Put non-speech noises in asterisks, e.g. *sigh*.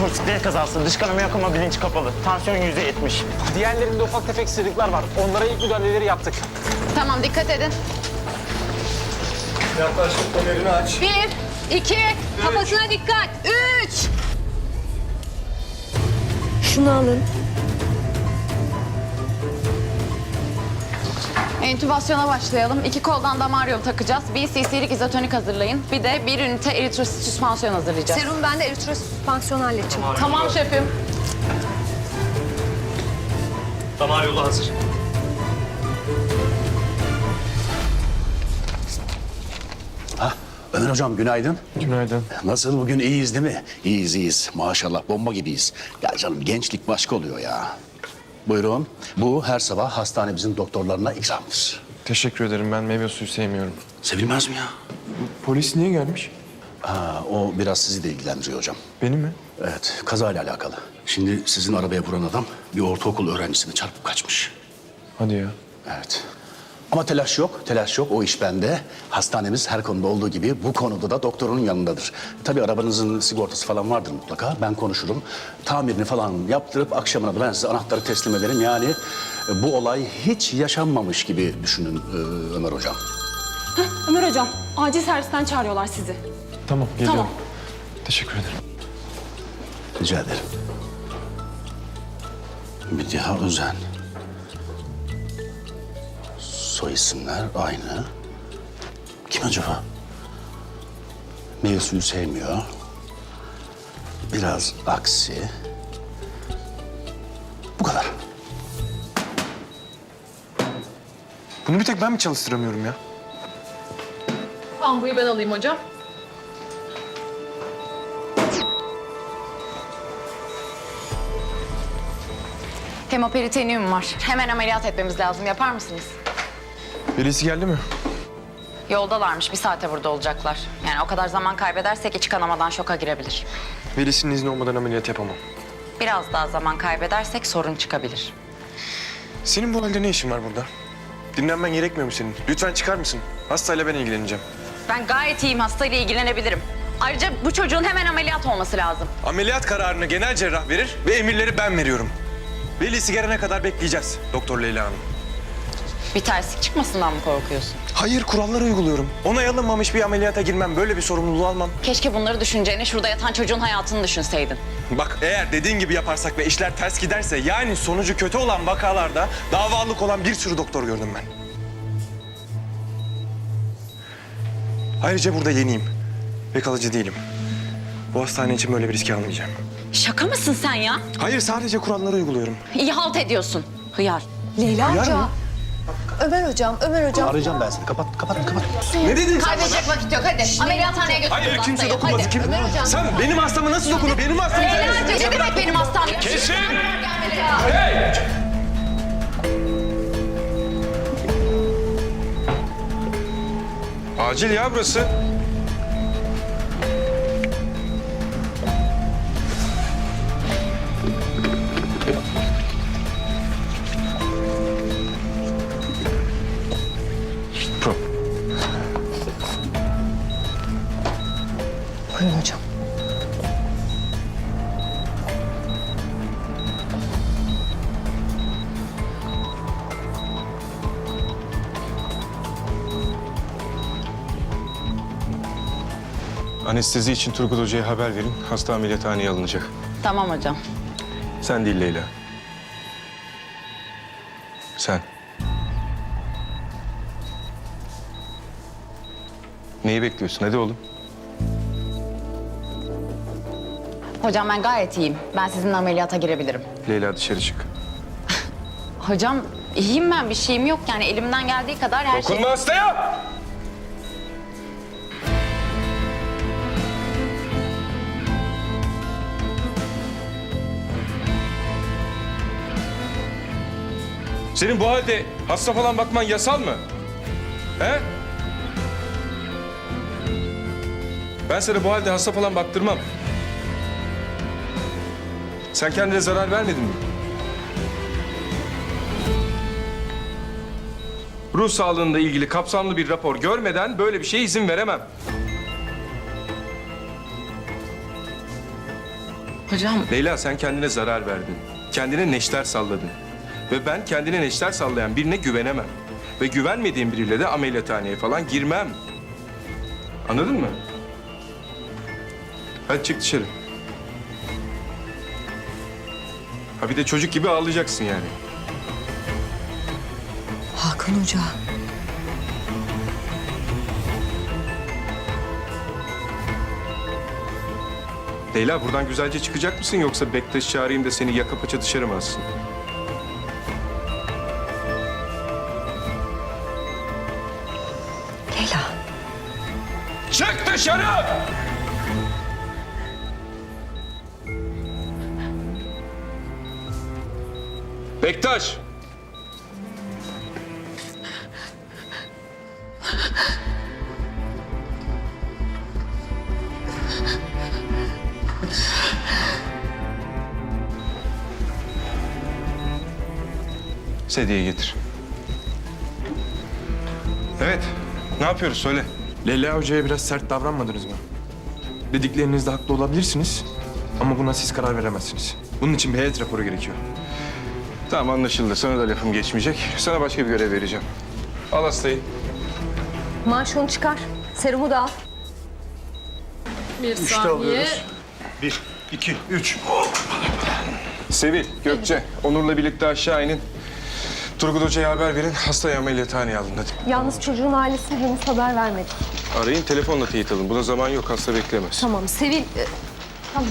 Motosiklet kazası, dış kanama yok ama bilinç kapalı. Tansiyon yüzde yetmiş. Diğerlerinde ufak tefek sıyrıklar var. Onlara ilk müdahaleleri yaptık. Tamam dikkat edin. Yaklaşık fenerini aç. Bir, iki, kafasına dikkat. Üç. Şunu alın. Entübasyona başlayalım. İki koldan damar yolu takacağız. Bir cc'lik izotonik hazırlayın. Bir de bir ünite eritrosit süspansiyon hazırlayacağız. Serum ben de eritrosüspansiyon halledeceğim. Tamam şefim. Damar yolu hazır. Ömer hocam günaydın. Günaydın. Nasıl bugün iyiyiz değil mi? İyiyiz iyiyiz. Maşallah bomba gibiyiz. Ya canım gençlik başka oluyor ya. Buyurun. Bu her sabah hastanemizin doktorlarına ikramdır. Teşekkür ederim. Ben meyve suyu sevmiyorum. Sevilmez mi ya? Polis niye gelmiş? Ha, o biraz sizi de ilgilendiriyor hocam. Beni mi? Evet, kazayla alakalı. Şimdi sizin arabaya vuran adam bir ortaokul öğrencisini çarpıp kaçmış. Hadi ya. Evet. Ama telaş yok, telaş yok. O iş bende. Hastanemiz her konuda olduğu gibi bu konuda da doktorun yanındadır. Tabii arabanızın sigortası falan vardır mutlaka. Ben konuşurum. Tamirini falan yaptırıp akşamına da ben size anahtarı teslim ederim. Yani e, bu olay hiç yaşanmamış gibi düşünün e, Ömer Hocam. Ömer hocam, acil servisten çağırıyorlar sizi. Tamam, geliyorum. Tamam. Teşekkür ederim. Rica ederim. Mediha Özen. Soy isimler aynı. Kim acaba? Meyve suyu sevmiyor. Biraz aksi. Bu kadar. Bunu bir tek ben mi çalıştıramıyorum ya? Ambuyu ben alayım hocam. Hemoperitoneum var. Hemen ameliyat etmemiz lazım. Yapar mısınız? Birisi geldi mi? Yoldalarmış. Bir saate burada olacaklar. Yani o kadar zaman kaybedersek iç kanamadan şoka girebilir. Velisinin izni olmadan ameliyat yapamam. Biraz daha zaman kaybedersek sorun çıkabilir. Senin bu halde ne işin var burada? Dinlenmen gerekmiyor mu senin? Lütfen çıkar mısın? Hastayla ben ilgileneceğim. Ben gayet iyiyim. Hastayla ilgilenebilirim. Ayrıca bu çocuğun hemen ameliyat olması lazım. Ameliyat kararını genel cerrah verir ve emirleri ben veriyorum. Velisi gelene kadar bekleyeceğiz Doktor Leyla Hanım. Bir terslik çıkmasından mı korkuyorsun? Hayır kuralları uyguluyorum. Onay alınmamış bir ameliyata girmem, böyle bir sorumluluğu almam. Keşke bunları düşüneceğine şurada yatan çocuğun hayatını düşünseydin. Bak eğer dediğin gibi yaparsak ve işler ters giderse yani sonucu kötü olan vakalarda davalık olan bir sürü doktor gördüm ben. Ayrıca burada yeniyim ve kalıcı değilim. Bu hastane için böyle bir risk almayacağım. Şaka mısın sen ya? Hayır sadece kuralları uyguluyorum. İyi halt ediyorsun. Hıyar. Leyla Uyar Hoca. mı? Ömer Hocam, Ömer Hocam. Arayacağım ben seni. Kapat, kapat, kapat. Ne dedin sen bana? Kaybedecek vakit yok hadi. Ameliyathaneye götürüyoruz Hayır kimse hastayı. dokunmadı. Hadi. Kim? Ömer hocam. Sen benim hastama nasıl dokundun? Benim hastam. Ne demek benim hastam? Kesin! Acil ya burası. Buyurun hocam. Anestezi için Turgut Hoca'ya haber verin. Hasta ameliyathaneye alınacak. Tamam hocam. Sen değil Leyla. Sen. Neyi bekliyorsun? Hadi oğlum. Hocam ben gayet iyiyim. Ben sizinle ameliyata girebilirim. Leyla dışarı çık. *laughs* Hocam iyiyim ben bir şeyim yok yani elimden geldiği kadar her şey... Dokunma hastaya! Senin bu halde hasta falan bakman yasal mı? He? Ben sana bu halde hasta falan baktırmam. Sen kendine zarar vermedin mi? Ruh sağlığında ilgili kapsamlı bir rapor görmeden böyle bir şeye izin veremem. Hocam Leyla sen kendine zarar verdin. Kendine neşter salladın. Ve ben kendine neşter sallayan birine güvenemem. Ve güvenmediğim biriyle de ameliyathaneye falan girmem. Anladın mı? Hadi çık dışarı. Ha bir de çocuk gibi ağlayacaksın yani. Hakan Hoca. Leyla buradan güzelce çıkacak mısın yoksa Bektaş'ı çağırayım da seni yaka paça dışarı mı atsın? Bektaş! Sedyeyi getir. Evet, ne yapıyoruz söyle. Leyla Hoca'ya biraz sert davranmadınız mı? Dediklerinizde haklı olabilirsiniz ama buna siz karar veremezsiniz. Bunun için bir heyet raporu gerekiyor. Tamam anlaşıldı. Sana da lafım geçmeyecek. Sana başka bir görev vereceğim. Al hastayı. Maaşını çıkar. Serumu da al. bir saniye. Bir, iki, üç. Sevil, Gökçe, Onur'la birlikte aşağı inin. Turgut Hoca'ya haber verin. Hastayı ameliyathaneye alın hadi. Yalnız çocuğun ailesi henüz haber vermedi. Arayın telefonla teyit alın. Buna zaman yok. Hasta beklemez. Tamam Sevil. e, Tamam.